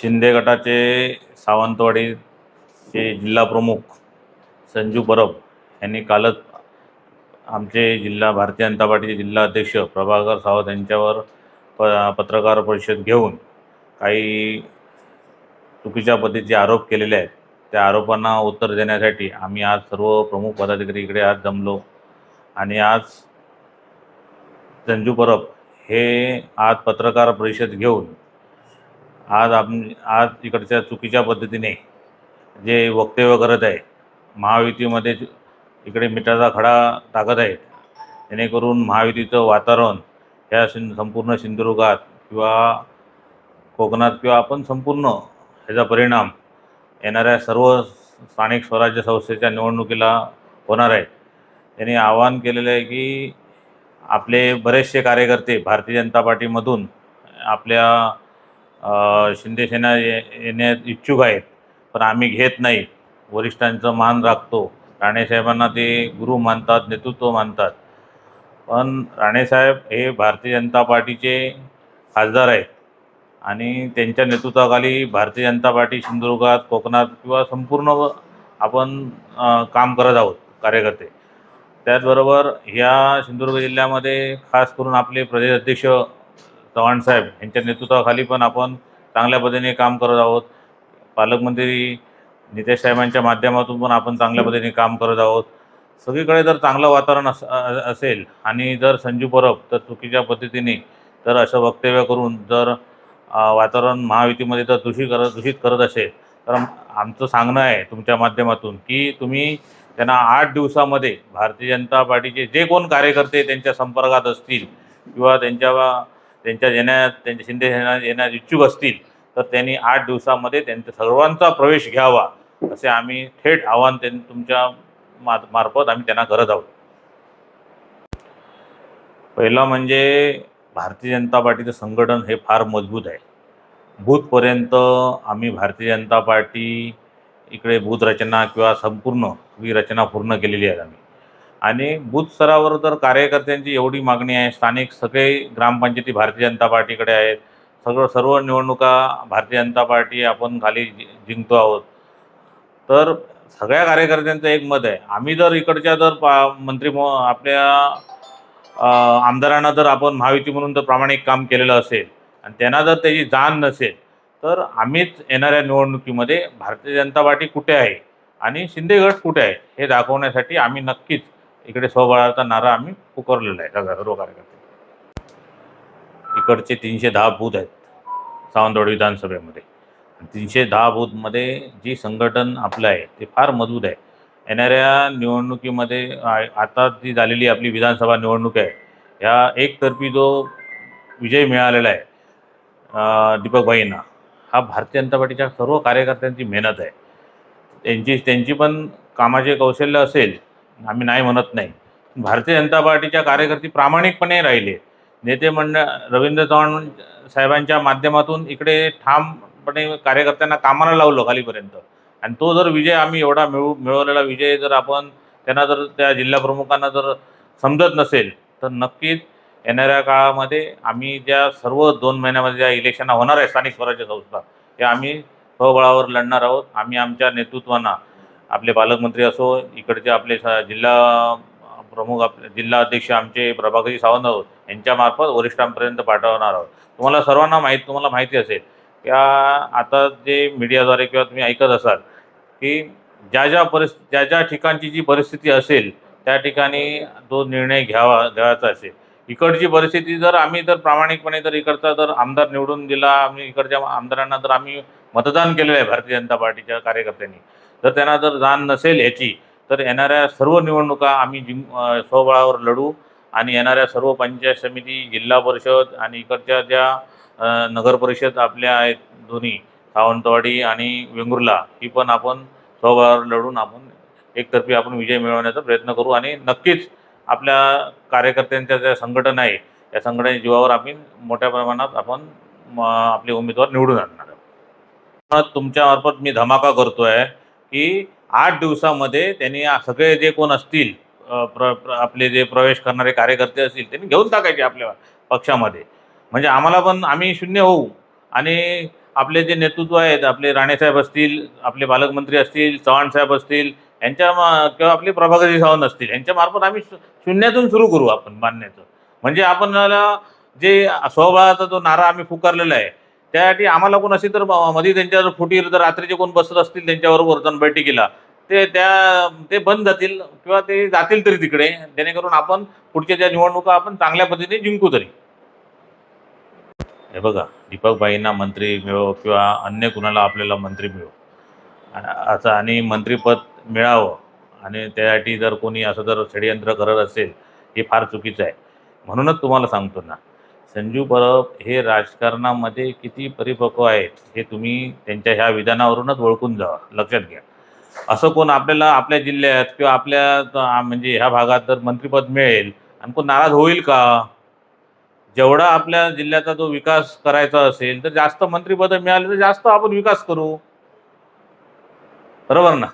शिंदे गटाचे सावंतवाडीचे जिल्हा प्रमुख संजू परब यांनी कालच आमचे जिल्हा भारतीय जनता पार्टीचे जिल्हा अध्यक्ष प्रभाकर सावंत यांच्यावर प पत्रकार परिषद घेऊन काही चुकीच्या पद्धतीचे आरोप केलेले आहेत. त्या आरोपांना उत्तर देण्यासाठी आम्ही आज सर्व प्रमुख पदाधिकारी इकडे आज जमलो आणि आज संजू परब हे आज पत्रकार परिषद घेऊन आज आप आज इकडच्या चुकीच्या पद्धतीने जे वक्तव्य करत आहे महायुतीमध्ये इकडे मिठाचा खडा टाकत आहेत जेणेकरून महायुतीचं वातावरण ह्या सिं संपूर्ण सिंधुदुर्गात किंवा कोकणात किंवा आपण संपूर्ण ह्याचा परिणाम येणाऱ्या सर्व स्थानिक स्वराज्य संस्थेच्या निवडणुकीला होणार आहे. त्यांनी आवाहन केलेलं आहे की आपले बरेचसे कार्यकर्ते भारतीय जनता पार्टीमधून आपल्या शिंदे सेना ये येण्यात इच्छुक आहेत पण आम्ही घेत नाही. वरिष्ठांचं मान राखतो. राणेसाहेबांना ते गुरु मानतात नेतृत्व मानतात. पण राणेसाहेब हे भारतीय जनता पार्टीचे खासदार आहेत. आणि त्यांच्या नेतृत्वाखाली भारतीय जनता पार्टी सिंधुदुर्गात कोकणात किंवा संपूर्ण आपण काम करत आहोत कार्यकर्ते. त्याचबरोबर ह्या सिंधुदुर्ग जिल्ह्यामध्ये खास करून आपले प्रदेश अध्यक्ष चव्हाणसाहेब यांच्या नेतृत्वाखाली पण आपण चांगल्या पद्धतीने काम करत आहोत. पालकमंत्री नितेश साहेबांच्या माध्यमातून पण आपण चांगल्या पद्धतीने काम करत आहोत. सगळीकडे जर चांगलं वातावरण अस असेल आणि जर संजू परब तर चुकीच्या पद्धतीने तर असं वक्तव्य करून जर वातावरण महायुतीमध्ये जर दूषित करत दूषित करत असेल तर आमचं सांगणं आहे तुमच्या माध्यमातून की तुम्ही त्यांना आठ दिवसामध्ये भारतीय जनता पार्टीचे जे कोण कार्यकर्ते त्यांच्या संपर्कात असतील किंवा त्यांच्या त्यांच्या येण्या त्यांच्या शिंदे येण्यास येण्यात इच्छुक असतील तर त्यांनी आठ दिवसामध्ये त्यांचा सर्वांचा प्रवेश घ्यावा असे आम्ही थेट आव्हान त्यां तुमच्या मा मार्फत आम्ही त्यांना करत आहोत. पहिलं म्हणजे भारतीय जनता पार्टीचं संघटन हे फार मजबूत आहे. बूथपर्यंत आम्ही भारतीय जनता पार्टी इकडे बूथ रचना किंवा संपूर्ण ही रचना पूर्ण केलेली आहे आम्ही. आणि बूथ स्तरावर तर कार्यकर्त्यांची एवढी मागणी आहे. स्थानिक सगळे ग्रामपंचायती भारतीय जनता पार्टीकडे आहेत. सगळं सर्व निवडणुका भारतीय जनता पार्टी आपण खाली जि- जिंकतो आहोत. तर सगळ्या कार्यकर्त्यांचं एक मत आहे. आम्ही जर इकडच्या जर पा मंत्री आपल्या आमदारांना जर आपण महायुती म्हणून जर प्रामाणिक काम केलेलं असेल आणि त्यांना जर त्याची जाण नसेल तर आम्हीच येणाऱ्या निवडणुकीमध्ये भारतीय जनता पार्टी कुठे आहे आणि शिंदे गट कुठे आहे हे दाखवण्यासाठी आम्ही नक्कीच इकडे स्वबळाचा नारा आम्ही पुकारलेला आहे सगळ्या सर्व कार्यकर्ते. इकडचे तीनशे दहा बूथ आहेत सावंतवाडी विधानसभेमध्ये. तीनशे दहा बूथमध्ये जी संघटन आपलं आहे ते फार मजबूत आहे. येणाऱ्या निवडणुकीमध्ये आता जी झालेली आपली विधानसभा निवडणूक आहे ह्या एकतर्फी जो विजय मिळालेला आहे दीपकभाईंना हा भारतीय जनता पार्टीच्या सर्व कार्यकर्त्यांची मेहनत आहे. त्यांची त्यांची पण कामाचे कौशल्य असेल आम्ही नाही म्हणत नाही. भारतीय जनता पार्टीच्या कार्यकर्ते प्रामाणिकपणे राहिले. नेते मंडळ रवींद्र चव्हाण साहेबांच्या माध्यमातून इकडे ठामपणे कार्यकर्त्यांना कामाला लावलं खालीपर्यंत. आणि तो जर विजय आम्ही एवढा मिळू मिळवलेला विजय जर आपण त्यांना जर त्या जिल्हाप्रमुखांना जर समजत नसेल तर नक्कीच येणाऱ्या काळामध्ये आम्ही ज्या सर्व दोन महिन्यामध्ये ज्या इलेक्शन होणार आहे स्थानिक स्वराज्य संस्था त्या आम्ही स्वबळावर लढणार आहोत. आम्ही आमच्या नेतृत्वांना आपले पालकमंत्री असो इकडचे आपले स- जिल्हा प्रमुख आपले जिल्हा अध्यक्ष आमचे प्रभाकरी सावंत आहोत यांच्यामार्फत वरिष्ठांपर्यंत पाठवणार आहोत. तुम्हाला सर्वांना माहीत तुम्हाला माहिती असेल की आता जे मीडियाद्वारे किंवा तुम्ही ऐकत असाल की ज्या ज्या परिस् ज्या ज्या ठिकाणची जी परिस्थिती असेल त्या ठिकाणी तो निर्णय घ्यावा घ्यायचा असेल. इकडची परिस्थिती जर आम्ही जर प्रामाणिकपणे जर इकडचा जर आमदार निवडून दिला आम्ही इकडच्या आमदारांना जर आम्ही मतदान केलेलं आहे भारतीय जनता पार्टीच्या कार्यकर्त्यांनी जर त्यांना जर जाण नसेल याची तर येणाऱ्या सर्व निवडणुका आम्ही जिंक स्वबळावर लढू आणि येणाऱ्या सर्व पंचायत समिती जिल्हा परिषद आणि इकडच्या ज्या नगरपरिषद नगर परिषद आपल्या आहेत दोन्ही सावंतवाडी आणि वेंगुर्ला ही पण आपण स्वबळावर लढून आपण एकतर्फी आपण विजय मिळवण्याचा प्रयत्न करू आणि नक्कीच आपल्या कार्यकर्त्यांच्या ज्या संघटन आहे या संघटनेच्या जीवावर आम्ही मोठ्या प्रमाणात आपण आपले उमेदवार निवडून आणणार आहोत. तुमच्यामार्फत मी धमाका करतो आहे की आठ दिवसामध्ये त्यांनी सगळे जे कोण असतील प्र प्र- आपले जे प्रवेश करणारे कार्यकर्ते असतील त्यांनी घेऊन टाकायचे आपल्या पक्षामध्ये. म्हणजे आम्हाला पण आम्ही शून्य होऊ. आणि आपले जे नेतृत्व आहेत आपले राणेसाहेब असतील आपले पालकमंत्री असतील चव्हाण साहेब असतील यांच्या मा- किंवा आपले प्रभाकरजी सावंत असतील यांच्यामार्फत आम्ही शून्यातून सुरू करू आपण बांधण्याचं म्हणजे आपण जे स्वबळाचा जो नारा आम्ही पुकारलेला आहे त्यासाठी आम्हाला कोण असेल तर मध्ये मध्ये त्यांच्यावर फुटीर जर रात्रीचे कोण बसत असतील त्यांच्याबरोबर वर्तन बैठकीला. ते त्या ते बंद जातील किंवा ते जातील तरी तिकडे. जेणेकरून आपण पुढच्या ज्या निवडणुका आपण चांगल्या पद्धतीने जिंकू तरी. हे बघा दीपकबाईंना मंत्री मिळो किंवा अन्य कुणाला आपल्याला मंत्री मिळो. असं आणि मंत्रीपद मिळावं. आणि त्यासाठी जर कोणी असं जर षडयंत्र करत असेल हे फार चुकीचं आहे. म्हणूनच तुम्हाला सांगतो ना संजू परब हे राजकारणामध्ये किती परिपक्व आहेत हे तुम्ही त्यांच्या ह्या विधानावरूनच ओळखून जावा लक्षात घ्या. असं कोण आपल्याला आपल्या जिल्ह्यात किंवा आपल्या म्हणजे ह्या भागात जर मंत्रिपद मिळेल आणि कोण नाराज होईल का? जेवढा आपल्या जिल्ह्याचा जो विकास करायचा असेल तर जास्त मंत्रिपद मिळाले तर जास्त आपण विकास करू. बरोबर ना?